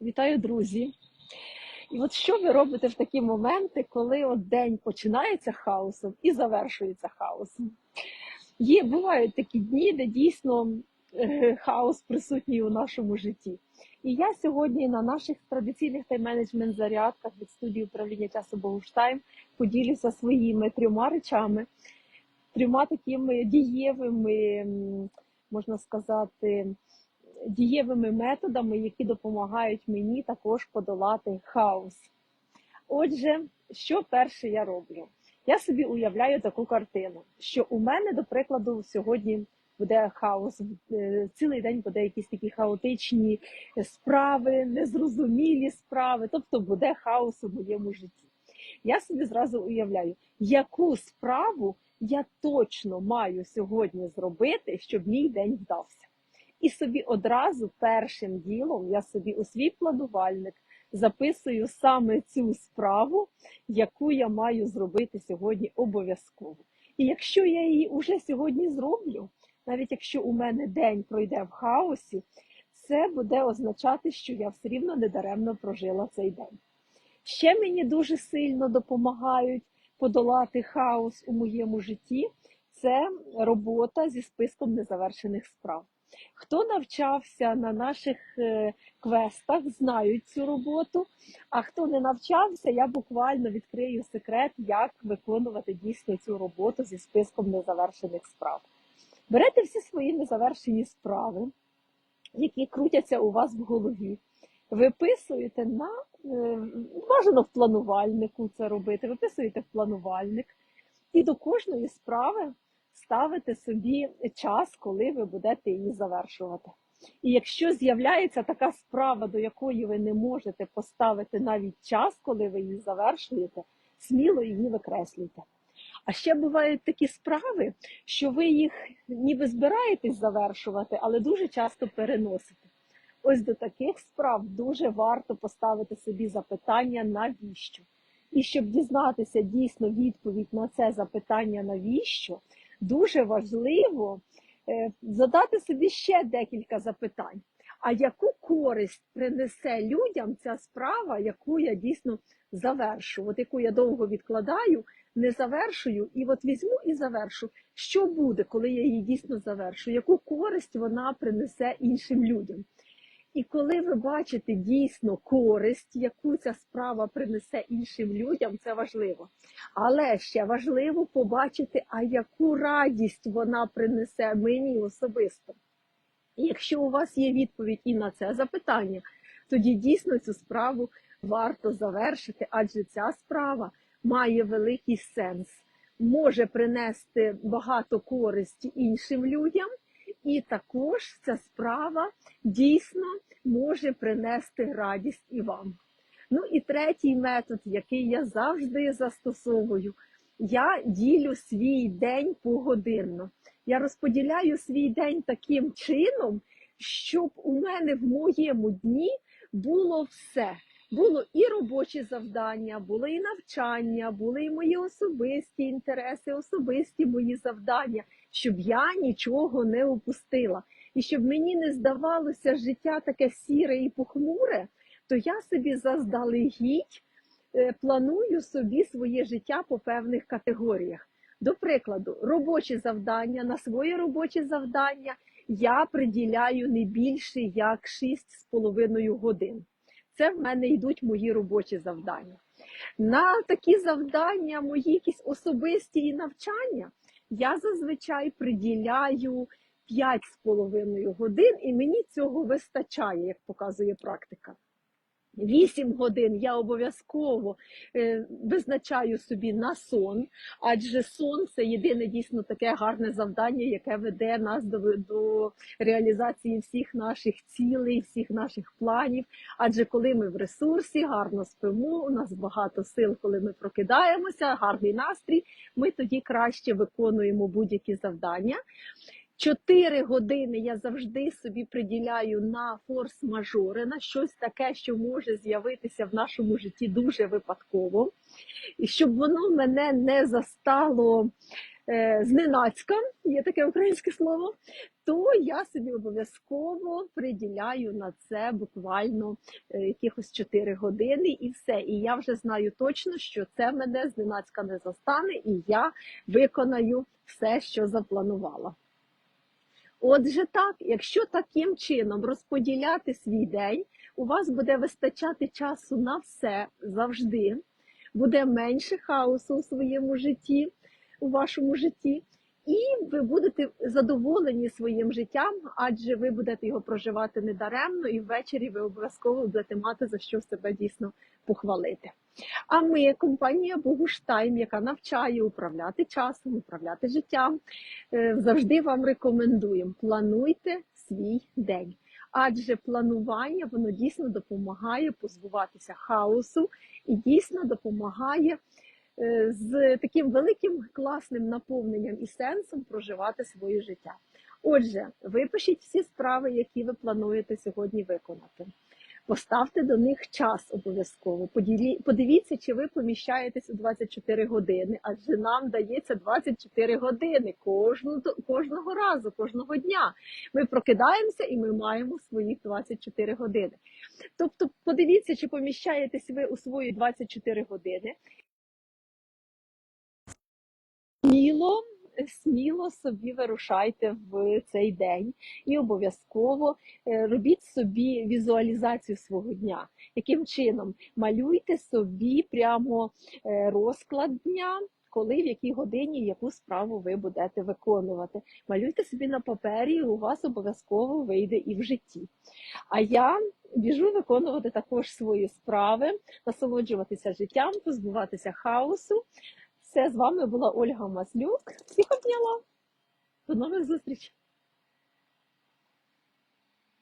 Вітаю, друзі! І от що ви робите в такі моменти, коли от день починається хаосом і завершується хаосом? Є бувають такі дні, де дійсно е, хаос присутній у нашому житті. І я сьогодні на наших традиційних тайм-менеджмент зарядках від студії управління часу Богуштайм поділюся своїми трьома речами, трьома такими дієвими, можна сказати, дієвими методами, які допомагають мені також подолати хаос. Отже, що перше я роблю? Я собі уявляю таку картину, що у мене, до прикладу, сьогодні буде хаос, е, цілий день буде якісь такі хаотичні справи, незрозумілі справи, тобто буде хаос у моєму житті. Я собі зразу уявляю, яку справу я точно маю сьогодні зробити, щоб мій день вдався. І собі одразу першим ділом я собі у свій планувальник записую саме цю справу, яку я маю зробити сьогодні обов'язково. І якщо я її уже сьогодні зроблю, навіть якщо у мене день пройде в хаосі, це буде означати, що я все рівно недаремно прожила цей день. Ще мені дуже сильно допомагають подолати хаос у моєму житті. Це робота зі списком незавершених справ. Хто навчався на наших е, квестах, знають цю роботу. А хто не навчався, я буквально відкрию секрет, як виконувати дійсно цю роботу зі списком незавершених справ. Берете всі свої незавершені справи, які крутяться у вас в голові. Виписуєте на е, бажано в планувальнику це робити. Виписуєте в планувальник, і до кожної справи ставите собі час, коли ви будете її завершувати. І якщо з'являється така справа, до якої ви не можете поставити навіть час, коли ви її завершуєте, сміло її викреслюйте. А ще бувають такі справи, що ви їх ніби збираєтесь завершувати, але дуже часто переносите. Ось до таких справ дуже варто поставити собі запитання, навіщо. І щоб дізнатися дійсно відповідь на це запитання, навіщо, дуже важливо е, задати собі ще декілька запитань. А яку користь принесе людям ця справа, яку я дійсно завершу, от яку я довго відкладаю, не завершую, і от візьму і завершу. Що буде, коли я її дійсно завершу? Яку користь вона принесе іншим людям? І коли ви бачите дійсно користь, яку ця справа принесе іншим людям, це важливо. Але ще важливо побачити, а яку радість вона принесе мені особисто. І якщо у вас є відповідь і на це запитання, тоді дійсно цю справу варто завершити, адже ця справа має великий сенс, може принести багато користі іншим людям. І також ця справа дійсно може принести радість і вам. Ну і третій метод, який я завжди застосовую, я ділю свій день погодинно. Я розподіляю свій день таким чином, щоб у мене в моєму дні було все. Було і робочі завдання, було і навчання, були і мої особисті інтереси, особисті мої завдання, щоб я нічого не упустила. І щоб мені не здавалося життя таке сіре і похмуре, то я собі заздалегідь е, планую собі своє життя по певних категоріях. До прикладу, робочі завдання на своє робоче завдання я приділяю не більше як 6,5 годин. Це в мене йдуть мої робочі завдання. На такі завдання, мої якісь особисті і навчання, я зазвичай приділяю 5,5 годин, і мені цього вистачає, як показує практика. 8 годин я обов'язково е, визначаю собі на сон, адже сон це єдине дійсно таке гарне завдання, яке веде нас до, до реалізації всіх наших цілей, всіх наших планів. Адже коли ми в ресурсі, гарно спимо, у нас багато сил, коли ми прокидаємося, гарний настрій, ми тоді краще виконуємо будь-які завдання. Чотири години я завжди собі приділяю на форс-мажори, на щось таке, що може з'явитися в нашому житті дуже випадково, і щоб воно мене не застало е, зненацька, є таке українське слово, то я собі обов'язково приділяю на це буквально е, якихось 4 години і все. І я вже знаю точно, що це мене зненацька не застане, і я виконаю все, що запланувала. Отже, так, якщо таким чином розподіляти свій день, у вас буде вистачати часу на все завжди, буде менше хаосу у своєму житті, у вашому житті, і ви будете задоволені своїм життям, адже ви будете його проживати недаремно, і ввечері ви обов'язково будете мати за що себе дійсно похвалити. А ми, компанія Богуштайм, яка навчає управляти часом, управляти життям, е, завжди вам рекомендуємо плануйте свій день. Адже планування воно дійсно допомагає позбуватися хаосу і дійсно допомагає е, з таким великим класним наповненням і сенсом проживати своє життя. Отже, випишіть всі справи, які ви плануєте сьогодні виконати. Поставте до них час обов'язково. Подивіться, чи ви поміщаєтесь у 24 години, адже нам дається 24 години кожну, кожного разу, кожного дня. Ми прокидаємося і ми маємо своїх 24 години. Тобто, подивіться, чи поміщаєтесь ви у свої 24 години. Сміло, сміло собі вирушайте в цей день і обов'язково е, робіть собі візуалізацію свого дня. Яким чином малюйте собі прямо е, розклад дня. Коли в якій годині яку справу ви будете виконувати, малюйте собі на папері, і у вас обов'язково вийде і в житті. А я біжу виконувати також свої справи, насолоджуватися життям, позбуватися хаосу. Все з вами була Ольга Маслюк. Всіх обняла. До нових зустрічей!